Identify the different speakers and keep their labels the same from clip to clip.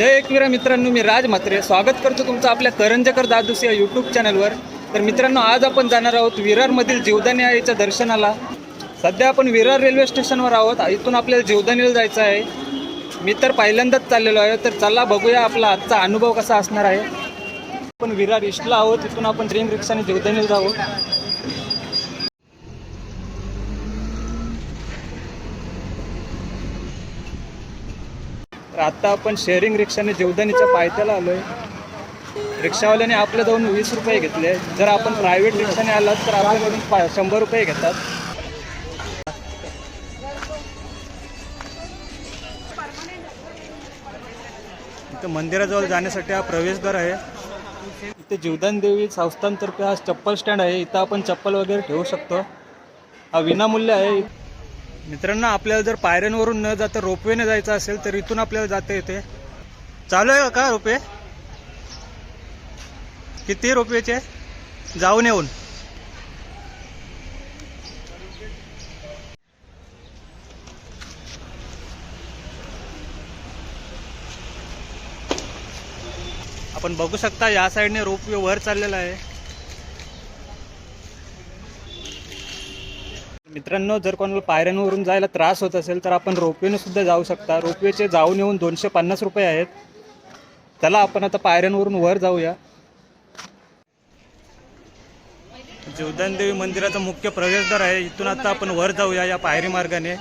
Speaker 1: जय एकवीरा मित्रांनो मी राज म्हात्रे. स्वागत करतो तुमचं आपल्या करंजकर दादूस या यूट्यूब चॅनलवर तर मित्रांनो आज आपण जाणार आहोत विरारमधील जीवदानी आईच्या दर्शनाला. सध्या आपण विरार रेल्वे स्टेशनवर आहोत. इथून आपल्याला जीवदानीला जायचं आहे. मी तर पहिल्यांदाच चाललेलो आहे. तर चला बघूया आपला आजचा अनुभव कसा असणार आहे. आपण विरार इस्टला आहोत. इथून आपण ड्रीम रिक्षाने जीवदानीला जाऊ. तर आता आपण शेअरिंग रिक्षाने जीवदानीच्या पायथ्याला आलो आहे रिक्षावाल्याने आपल्या जाऊन वीस रुपये घेतले जर आपण प्रायव्हेट रिक्षाने आलात तर आपल्याकडून पा शंभर रुपये घेतात. इथं मंदिराजवळ जाण्यासाठी हा प्रवेशद्वार आहे. इथे जीवदान देवी संस्थांतर्फे हा चप्पल स्टँड आहे. इथं आपण चप्पल वगैरे ठेवू शकतो. हा विनामूल्य आहे. मित्रांनो आपल्याला जर पायऱ्यांवरून न जाता रोपवेने जायचं असेल तर इथून आपल्याला जाता येते. चालू आहे का रोपे किती रोपवेचे? जाऊन येऊन. आपण बघू शकता या साईडने रोपवे वर चाललेला आहे. मित्रांनो जर कोणाला पायऱ्यांवरून जायला त्रास होत असेल तर आपण रोपवेने सुद्धा जाऊ शकता. रोपवेचे जाऊन येऊन दोनशे पन्नास रुपये आहेत. त्याला आपण आता पायऱ्यांवरून वर जाऊया. जीवदान देवी मंदिराचा मुख्य प्रवेशद्वार आहे. इथून आता आपण वर जाऊया या पायरी मार्गाने.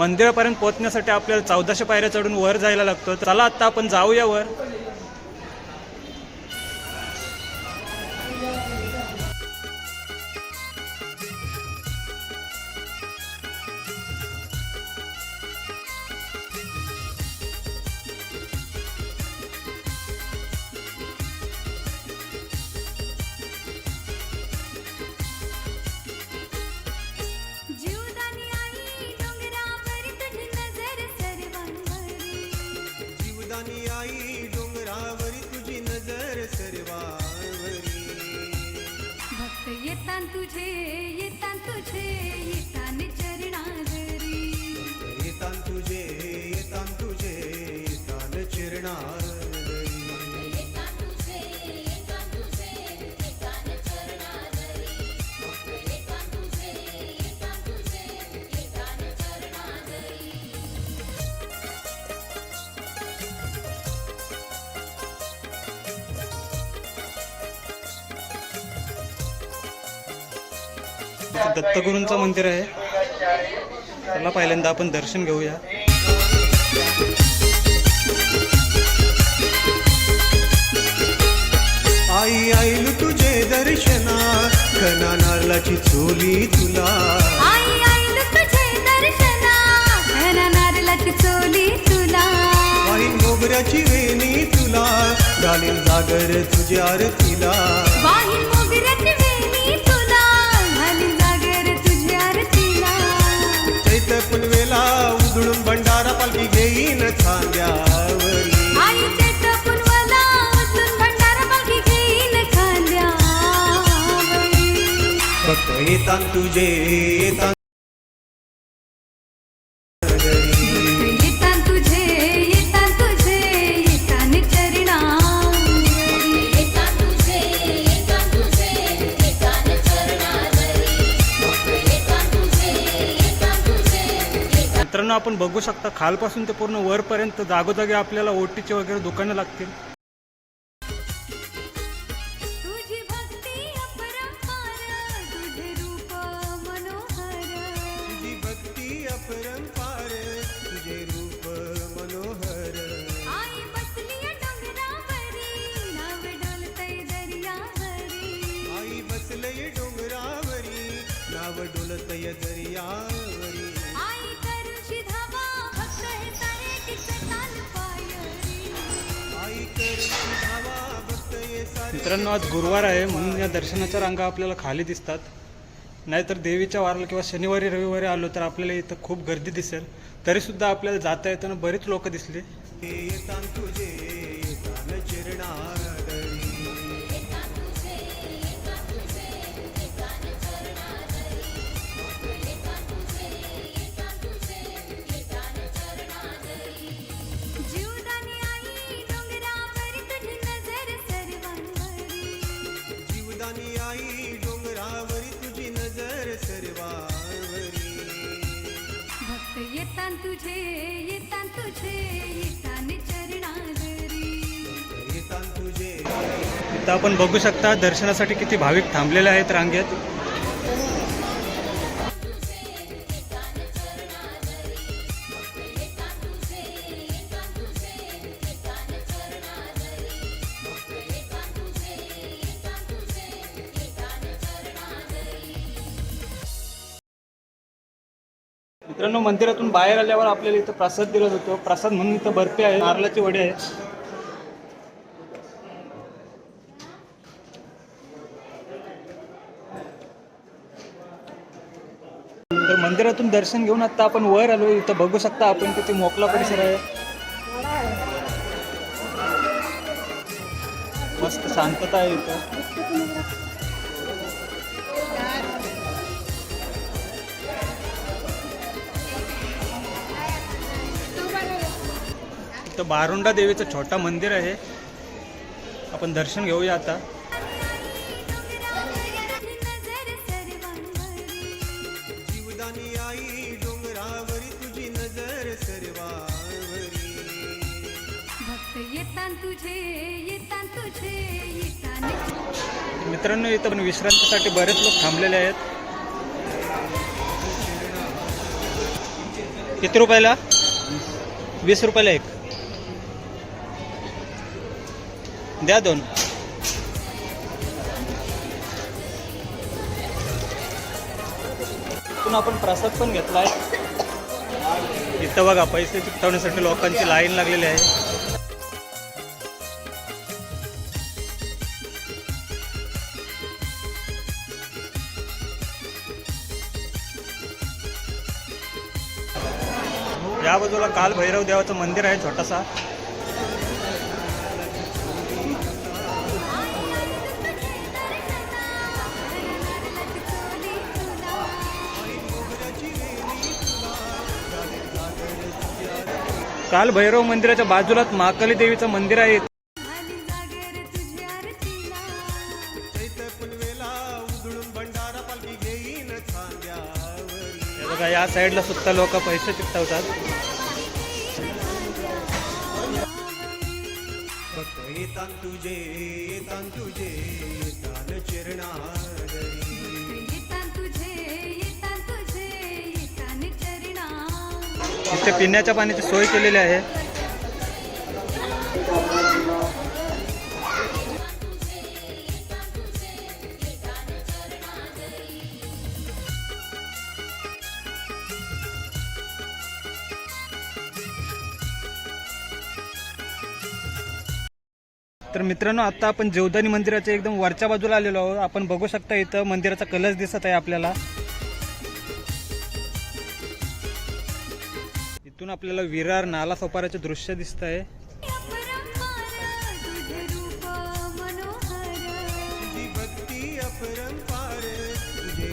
Speaker 1: मंदिरापर्यंत पोहोचण्यासाठी आपल्याला चौदाशे पायऱ्या चढून वर जायला लागतो. चला आता आपण जाऊया वर.
Speaker 2: तुझे येतान तुझे येतान चरणावरी
Speaker 3: येतान तुझे येतान तुझे येतान चिरणावरी
Speaker 1: दत्तगुरूंचं मंदिर आहे. त्याला पहिल्यांदा आपण दर्शन घेऊया.
Speaker 3: आई आईलू तुझे दर्शना खना नारळाची चोली तुला.
Speaker 2: आई आई तुझे दर्शना खरा नारळाची चोली तुला.
Speaker 3: वाईन मोगऱ्याची वेणी तुला घालीन जागर तुझ्या आरतीला. फक्त येतान तुझे येतान
Speaker 1: पूर्ण आपण बघू शकता. खालपासून ते पूर्ण वरपर्यंत जागोजागी आपल्याला ओटीचे वगैरे दुकानं लागतील. मित्रांनो आज गुरुवार आहे म्हणून या दर्शनाच्या रांगा आपल्याला खाली दिसतात. नाहीतर देवीच्या वाराला किंवा शनिवारी रविवारी आलो तर आपल्याला इथं खूप गर्दी दिसेल. तरीसुद्धा आपल्याला जाता येताना बरीच लोक दिसली. आपण बघू शकता दर्शनासाठी किती भाविक थांबलेले आहेत रांगेत. मित्रांनो मंदिरातून बाहेर आल्यावर आपल्याला इथं प्रसाद दिला जातो. प्रसाद म्हणून इथं बर्फी आहे. नारळाची वडे आहे. तर मंदिरातून दर्शन घेऊन आता आपण वर आलो. इथं बघू शकता आपण किती मोकला परिसर आहे. मस्त शांतता आहे इथं. इथं बारुंडा देवीचं छोटा मंदिर आहे. आपण दर्शन घेऊया आता.
Speaker 2: नजर सर्वांवरी
Speaker 3: जीवदानी आई डोंगरावरी तुझी नजर सर्वावरी.
Speaker 2: भक्त येतान तुझे येतान तुझे येतान.
Speaker 1: मित्रांनो इथं पण विश्रांतीसाठी बरेच लोक थांबलेले आहेत. किती रुपयाला? वीस रुपयाला एक. द्या दोन. इथून आपण प्रसाद पण घेतलाय. इथं बघा पैसे चिकटवण्यासाठी लोकांची लाईन लागलेली आहे. या बाजूला काल भैरव देवाचं मंदिर आहे छोटासा. काल भैरव मंदिराच्या बाजूलाच महाकाली देवीचं मंदिर आहे. बघा या साईडला सुद्धा लोक पैसे चिकटवतात.
Speaker 3: तुझे तुझे येतान
Speaker 1: इथे पिण्याच्या पाण्याची सोय केलेली आहे. तर मित्रांनो आता आपण जेवदानी मंदिराच्या एकदम वरच्या बाजूला आलेलो आहोत. आपण बघू शकता इथं मंदिराचा कलश दिसत आहे आपल्याला. इथून आपल्याला विरार नाला सोपाऱ्याचे दृश्य दिसत आहे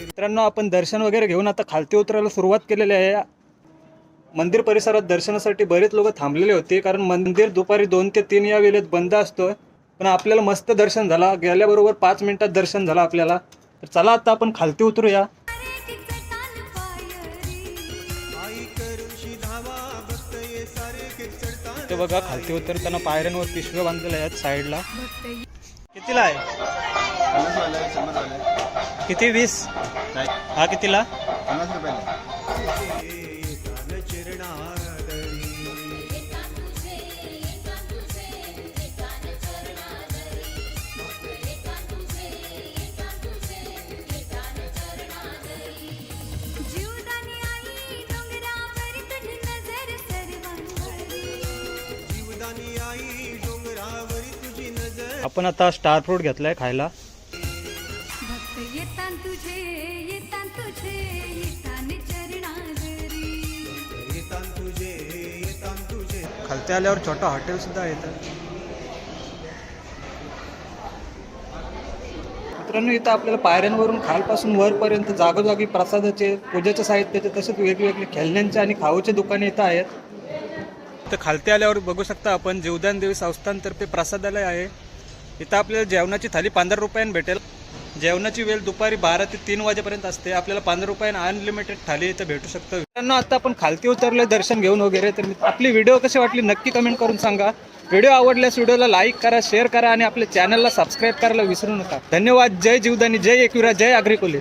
Speaker 1: मित्रांनो आपण दर्शन वगैरे घेऊन आता खालती उतरायला सुरुवात केलेली आहे. मंदिर परिसरात दर्शनासाठी बरेच लोक थांबलेले होते कारण मंदिर दुपारी दोन ते तीन या वेळेत बंद असतो पण आपल्याला मस्त दर्शन झाला. गेल्याबरोबर पाच मिनिटात दर्शन झालं आपल्याला. तर चला आता आपण खालती उतरूया. बघा खालती उतरताना पायऱ्यांवर पिशव्या बांधलेल्या आहेत साईडला. कितीला आहे? किती? वीस? हा कितीला? आपण आता स्टार फ्रूट घेतलाय खायला. खालती आल्यावर छोटं हॉटेल सुद्धा येतं मित्रांनो इथं आपल्याला पायऱ्यांवरून खालपासून वरपर्यंत जागोजागी प्रसादाचे पूजेचे साहित्याचे तसेच वेगवेगळे खेळण्यांचे आणि खाऊचे दुकाने इथं आहेत. तर खालती आल्यावर बघू शकता आपण जीवदान देवी संस्थानतर्फे प्रसादालय आहे. इथं आपल्याला जेवणाची थाली पंधरा रुपयाने भेटेल. जेवणाची वेळ दुपारी बारा ते तीन वाजेपर्यंत असते. आपल्याला पंधरा रुपयानं अनलिमिटेड थाली इथं भेटू शकतं. मित्रांनो आता आपण खालती उतरलं दर्शन घेऊन वगैरे. तर आपली व्हिडिओ कशी वाटली नक्की कमेंट करून सांगा. व्हिडिओ आवडल्यास व्हिडिओला लाईक करा शेअर करा आणि आपल्या चॅनलला सबस्क्राईब करायला विसरू नका. धन्यवाद. जय जीवदानी. जय एकविरा. जय आग्रिकोली.